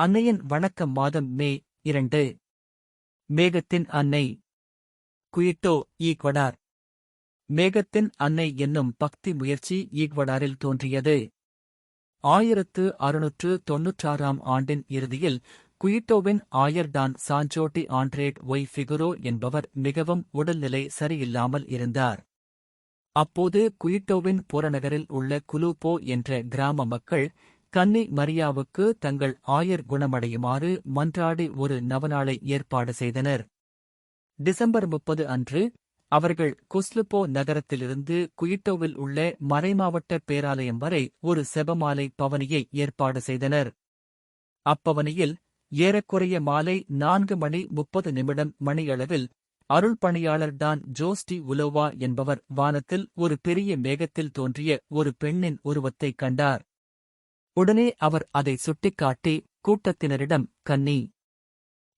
அன்னையின் வணக்கம் மாதம் மே இரண்டு. மேகத்தின் அன்னை. Quito Ecuador. மேகத்தின் அன்னை என்னும் பக்தி முயற்சி ஈக்வடாரில் தோன்றியது. ஆயிரத்து அறுநூற்று தொன்னூற்றாறாம் ஆண்டின் இறுதியில் குயிட்டோவின் ஆயர் டான் சாஞ்சோட்டி ஆண்ட்ரேட் ஒய் ஃபிகுரோ என்பவர் மிகவும் உடல்நிலை சரியில்லாமல் இருந்தார். அப்போது குயிட்டோவின் புறநகரில் உள்ள குலூப்போ என்ற கிராம மக்கள் கன்னி மரியாவுக்கு தங்கள் ஆயர் குணமடையுமாறு மன்றாடி ஒரு நவநாளை ஏற்பாடு செய்தனர். டிசம்பர் முப்பது அன்று அவர்கள் குஸ்லுப்போ நகரத்திலிருந்து குயிட்டோவில் உள்ள மறைமாவட்ட பேராலயம் வரை ஒரு செபமாலை பவனியை ஏற்பாடு செய்தனர். அப்பவனியில் ஏறக்குறைய மாலை நான்கு மணி முப்பது நிமிடம் மணியளவில் அருள் பணியாளர் டான் ஜோஸ்டி உலோவா என்பவர் வானத்தில் ஒரு பெரிய மேகத்தில் தோன்றிய ஒரு பெண்ணின் உருவத்தைக் கண்டார். உடனே அவர் அதை சுட்டிக்காட்டி கூட்டத்தினரிடம் கன்னி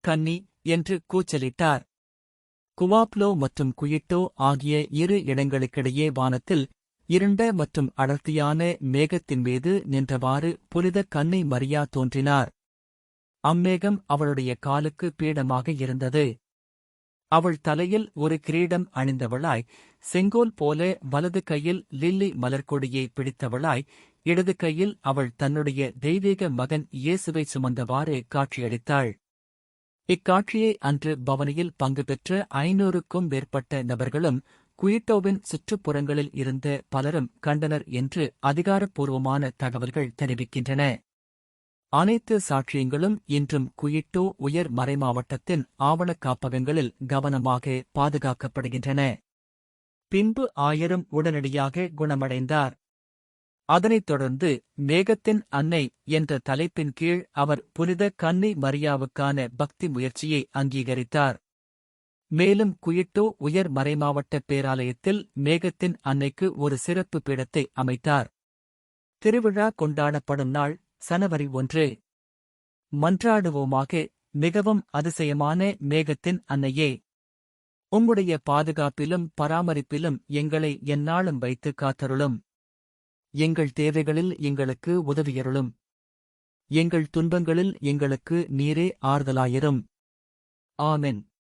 கன்னி என்று கூச்சலிட்டார். குவாப்லோ மற்றும் குயிட்டோ ஆகிய இரு இடங்களுக்கிடையே வானத்தில் இருண்ட மற்றும் அடர்த்தியான மேகத்தின் மீது நின்றவாறு புனித கன்னை மரியா தோன்றினார். அம்மேகம் அவளுடைய காலுக்கு பீடமாக இருந்தது. அவள் தலையில் ஒரு கிரீடம் அணிந்தவளாய் செங்கோல் போல வலது கையில் லில்லி மலர்கொடியை பிடித்தவளாய் இடது கையில் அவள் தன்னுடைய தெய்வீக மகன் இயேசுவை சுமந்தவாறு காட்சியளித்தாள். இக்காட்சியை அன்று பவனியில் பங்கு பெற்ற ஐநூறுக்கும் மேற்பட்ட நபர்களும் குயிட்டோவின் சுற்றுப்புறங்களில் இருந்த பலரும் கண்டனர் என்று அதிகாரப்பூர்வமான தகவல்கள் தெரிவிக்கின்றன. அனைத்து சாட்சியங்களும் இன்றும் குயிட்டோ உயர் மறைமாவட்டத்தின் ஆவணக் காப்பகங்களில் கவனமாக பாதுகாக்கப்படுகின்றன. பின்பு ஆயரும் உடனடியாக குணமடைந்தார். அதனைத் தொடர்ந்து மேகத்தின் அன்னை என்ற தலைப்பின் கீழ் அவர் புனித கன்னி மரியாவுக்கான பக்தி முயற்சியை அங்கீகரித்தார். மேலும் குயிட்டோ உயர் மறைமாவட்ட பேராலயத்தில் மேகத்தின் அன்னைக்கு ஒரு சிறப்பு பீடத்தை அமைத்தார். திருவிழா கொண்டாடப்படும் நாள் சனவரி ஒன்று. மன்றாடுவோமாக மிகவும் அதிசயமான மேகத்தின் அன்னையே. உம்முடைய பாதுகாப்பிலும் பராமரிப்பிலும் எங்களை எந்நாளும் வைத்து காத்தருளும். எங்கள் தேவைகளில் எங்களுக்கு உதவியருளும். எங்கள் துன்பங்களில் எங்களுக்கு நீரே ஆறுதலாயிரும். ஆமென்.